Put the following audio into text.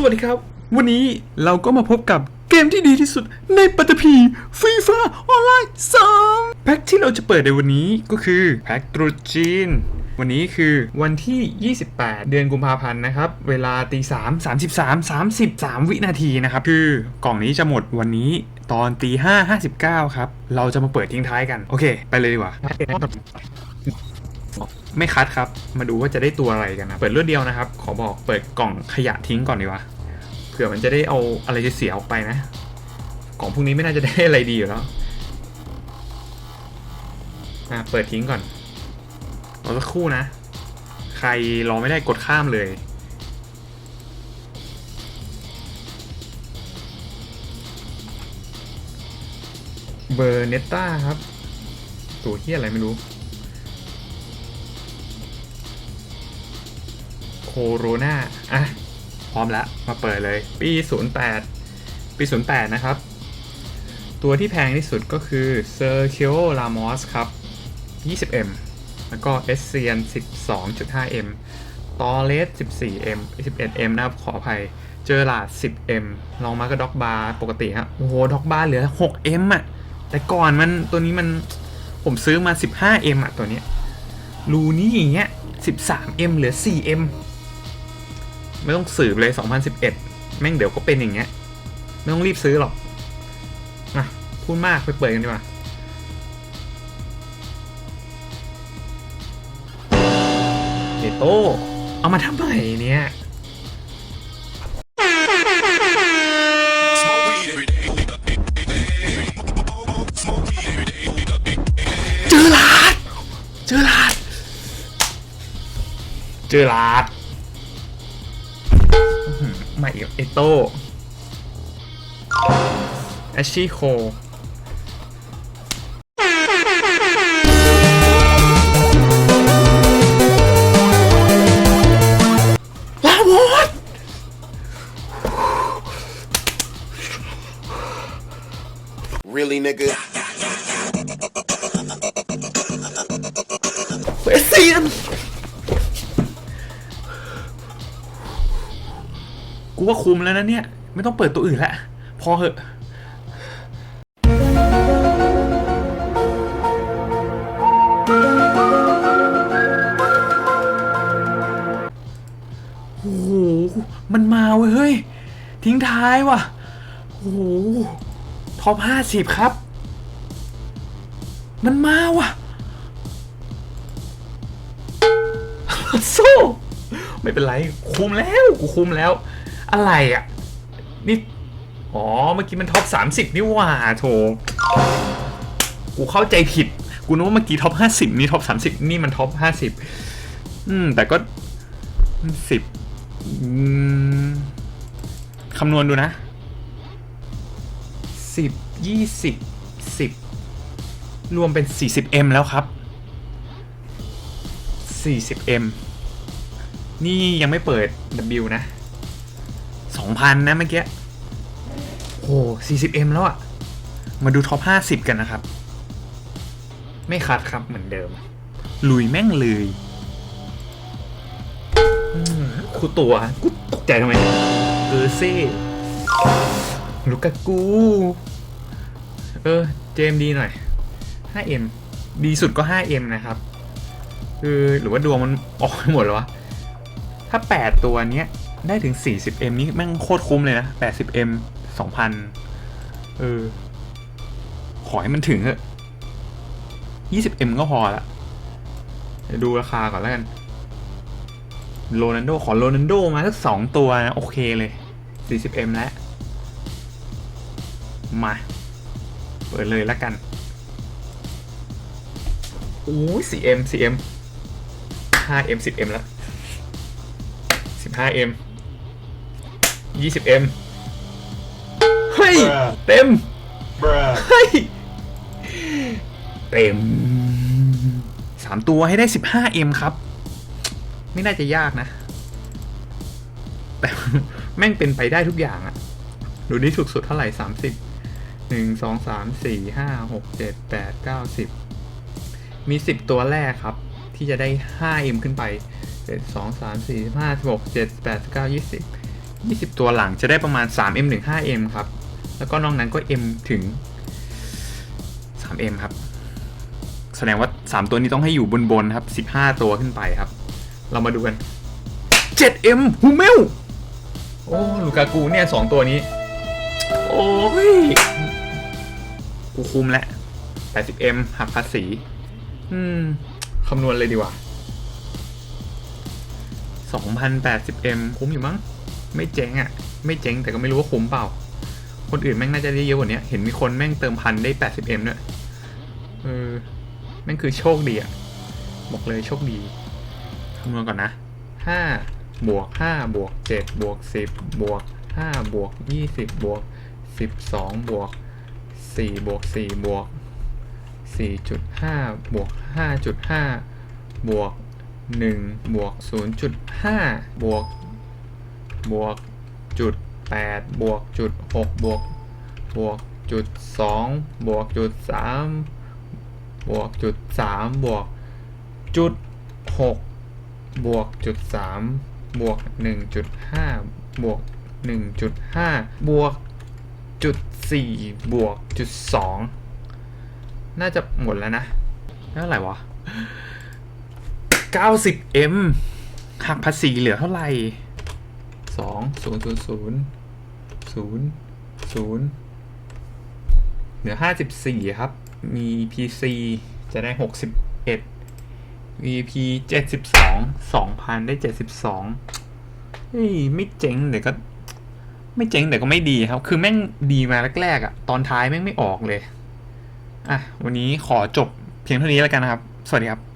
สวัสดีครับ วันนี้เราก็มาพบกับเกมที่ดีที่สุดในปัตตภีฟีฟ่าออนไลน์2แพ็คที่เราจะเปิดในวันนี้ก็คือแพ็คตรุษจีน วันนี้คือวันที่ 28 เดือนกุมภาพันธ์นะครับ เวลาตีสามสามสิบสามสามสิบสามวินาทีนะครับ คือกล่องนี้จะหมดวันนี้ตอนตีห้าห้าสิบเก้าครับ เราจะมาเปิดทิ้งท้ายกัน โอเค ไปเลยดีกว่า ไม่คัดครับ มาดูว่าจะได้ตัวอะไรกันนะ เปิดรวดเดียวนะครับ ขอบอกเปิดกล่องขยะทิ้งก่อนดีกว่า เผื่อมันจะได้เอาอะไรจะเสียออกไปนะกล่องพวกนี้ไม่น่าจะได้อะไรดีอยู่แล้ว อะ เปิดทิ้งก่อนรอสักครู่นะ ใครรอไม่ได้กดข้ามเลย เบอร์เนต้าครับ ตัวที่อะไรไม่รู้ โคโรนาอะ พร้อมแล้วมาเปิดเลย ปี 08 ปี 08 นะครับ ตัวที่แพงที่สุดก็คือ s e r g i o Ramos ครับ 20M แล้วก็ e s s i a n 12.5M ตอเลส 14M 11M นะครับ ขออภัย เจอหลาด 10M ลองมาก็ด็อกบาร์ปกติฮะ โอ้โห ด็อกบาร์เหลือ 6M อะ แต่ก่อนมันตัวนี้มันผมซื้อมา 15M อะ ตัวเนี้ย รูนี่อย่างเงี้ย 13M เหลือ 4M ไม่ต้องสืบเลย 2011 แม่งเดี๋ยวก็เป็นอย่างเงี้ย ไม่ต้องรีบซื้อหรอกอะพูดมากไปเปิดกันดีกว่าเอโต้เอามาทำไมเนี่ยเจอลาดเจอลาดเจอลาด ใหม่เอโต้แอชชี่โคลาวอด Really, nigga? เอเซียน กูว่าคุมแล้วนะเนี่ย ไม่ต้องเปิดตัวอื่นละพอเหอะโอ้โห มันมาเว้ยเฮ้ย ทิ้งท้ายว่ะ โอ้โห ท็อปห้าสิบครับ มันมาว่ะ สู้ ไม่เป็นไร คุมแล้ว กูคุมแล้ว อะไรอะ นี่ อ๋อ เมื่อกี้มันท็อป 30 นี่หว่าโถกูเข้าใจผิด กูนึกว่าเมื่อกี้ท็อป 50 นี่ท็อป 30 นี่มันท็อป 50 อืม แต่ก็สิบคำนวณดูนะสิบยี่สิบสิบรวมเป็น 40M แล้วครับ 40M นี่ยังไม่เปิด W นะ 2,000 นะเมื่อกี้ โอ้ 40M แล้วอะมาดูท็อป50กันนะครับ ไม่คัดครับเหมือนเดิม ลุยแม่งเลยคูตัวกูตกใจทำไมเออเซ่ลูกากู เออ เจมดีหน่อย 5M ดีสุดก็ 5M นะครับ คือหรือว่าดวงมันออกไปหมดแล้ววะ ถ้า 8 ตัวเนี้ย ได้ถึง 40M นี่แม่งโคตรคุ้มเลยนะ 80M 2,000 เออ ขอให้มันถึงเถอะ 20M ก็พอละเดี๋ยวดูราคาก่อนแล้วกัน โรนันโด ขอโรนันโดมาสักสองตัวนะ โอเคเลย 40M แล้ว มา เปิดเลยแล้วกันโอ้ย 4M 4M 5M 10M แล้ว 15M ยี่สิบเอ็มเฮ้ยเต็มเฮ้ย เต็มสามตัวให้ได้สิบห้าเอ็มครับ ไม่น่าจะยากนะ แต่ แม่งเป็นไปได้ทุกอย่างอะดูนี่ถูกสุดเท่าไหร่สามสิบหนึ่งสองสามสี่ห้าหกเจ็ดแปดเก้าสิบมีสิบตัวแรกครับ ที่จะได้ห้าเอ็มขึ้นไปเจ็ดสองสามสี่ห้าหกเจ็ดแปดเก้ายี่สิบ 20 ตัวหลังจะได้ประมาณ 3M ถึง 5M ครับ แล้วก็นอกนั้นก็ M ถึง 3M ครับ แสดงว่า 3 ตัวนี้ต้องให้อยู่บนบนครับ 15 ตัวขึ้นไปครับ เรามาดูกัน 7M ฮูเมล โอ้ ลูกากูเนี่ย 2 ตัวนี้ โอ้ย กูคุมแล้ว 80M หักภาษี อืม คำนวณเลยดีกว่า 2,080M คุ้มอยู่มั้ง ไม่เจ๊งอะ่ะ ไม่เจ๊งแต่ก็ไม่รู้ว่าคุ้มเปล่า คนอื่นแม่งน่าจะได้เยอะกว่านี้เห็นมีคนแม่งเติมพันได้ 80M ด้วยเออแม่งคือโชคดีอะ่ะ บอกเลยโชคดีคำนวณก่อนนะ5บวก5บวก7บวก10บวก5บวก20บวก12บวก4บวก4บวก4.5บวก5.5บวก1บวก0.5บวก บวกจุด8บวกจุด6บวกบวกจุด2บวกจุด3บวกจุด3บวกจุด6บวกจุด3บวก1.5บวก1.5บวกจุด4บวกจุด2น่าจะหมดแล้วนะเท่าไหร่วะ 90M หักภาษีเหลือเท่าไหร่ สองศูนย์ศูนย์ศูนย์ศูนย์ศูนย์เหลือห้าสิบสี่ครับ มี PC จะได้หกสิบเอ็ด VP เจ็ดสิบสองสองพันได้เจ็ดสิบสองไม่เจ๊งแต่ก็ ไม่เจ๊งแต่ก็ไม่ดีครับ คือแม่งดีมาแรกๆอะ ตอนท้ายแม่งไม่ออกเลย อะ วันนี้ขอจบเพียงเท่านี้แล้วกันนะครับ สวัสดีครับ